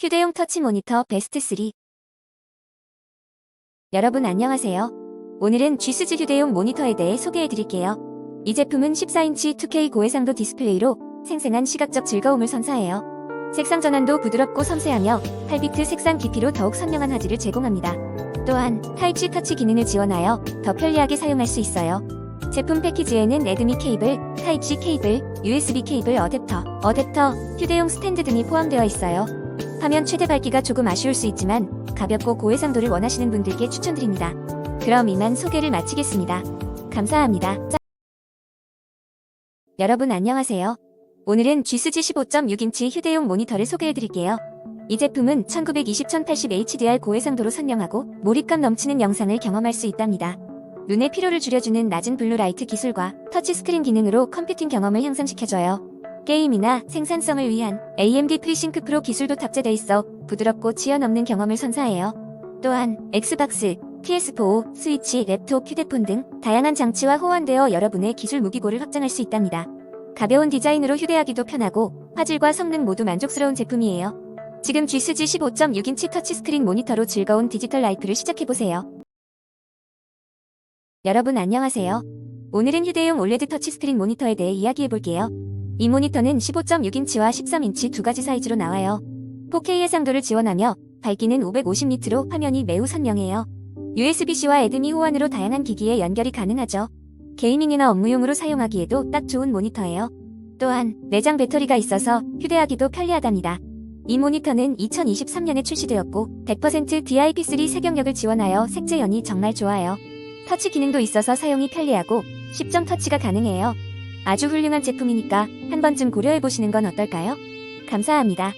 휴대용 터치 모니터 베스트 3 여러분 안녕하세요. 오늘은 G스즈 휴대용 모니터에 대해 소개해 드릴게요. 이 제품은 14인치 2K 고해상도 디스플레이로 생생한 시각적 즐거움을 선사해요. 색상 전환도 부드럽고 섬세하며 8비트 색상 깊이로 더욱 선명한 화질을 제공합니다. 또한 타입C 터치 기능을 지원하여 더 편리하게 사용할 수 있어요. 제품 패키지에는 레드미 케이블, 타입C 케이블, USB 케이블 어댑터, 어댑터, 휴대용 스탠드 등이 포함되어 있어요. 화면 최대 밝기가 조금 아쉬울 수 있지만 가볍고 고해상도를 원하시는 분들께 추천드립니다. 그럼 이만 소개를 마치겠습니다. 감사합니다. 짜- 여러분 안녕하세요. 오늘은 G스지 15.6인치 휴대용 모니터를 소개해드릴게요. 이 제품은 1920-1080 HDR 고해상도로 선명하고 몰입감 넘치는 영상을 경험할 수 있답니다. 눈의 피로를 줄여주는 낮은 블루라이트 기술과 터치스크린 기능으로 컴퓨팅 경험을 향상시켜줘요. 게임이나 생산성을 위한 AMD 프리싱크 프로 기술도 탑재돼 있어 부드럽고 지연 없는 경험을 선사해요. 또한 엑스박스, PS4, 스위치, 랩톱, 휴대폰 등 다양한 장치와 호환되어 여러분의 기술 무기고를 확장할 수 있답니다. 가벼운 디자인으로 휴대하기도 편하고 화질과 성능 모두 만족스러운 제품이에요. 지금 G스지 15.6인치 터치스크린 모니터로 즐거운 디지털 라이프를 시작해보세요. 여러분 안녕하세요. 오늘은 휴대용 올레드 터치스크린 모니터에 대해 이야기해볼게요. 이 모니터는 15.6인치와 13인치 두 가지 사이즈로 나와요. 4K 해상도를 지원하며 밝기는 550니트로 화면이 매우 선명해요. USB-C와 에드미 호환으로 다양한 기기에 연결이 가능하죠. 게이밍이나 업무용으로 사용하기에도 딱 좋은 모니터예요. 또한 내장 배터리가 있어서 휴대하기도 편리하답니다. 이 모니터는 2023년에 출시되었고 100% DIP3 색영력을 지원하여 색재현이 정말 좋아요. 터치 기능도 있어서 사용이 편리하고 10점 터치가 가능해요. 아주 훌륭한 제품이니까 한 번쯤 고려해보시는 건 어떨까요? 감사합니다.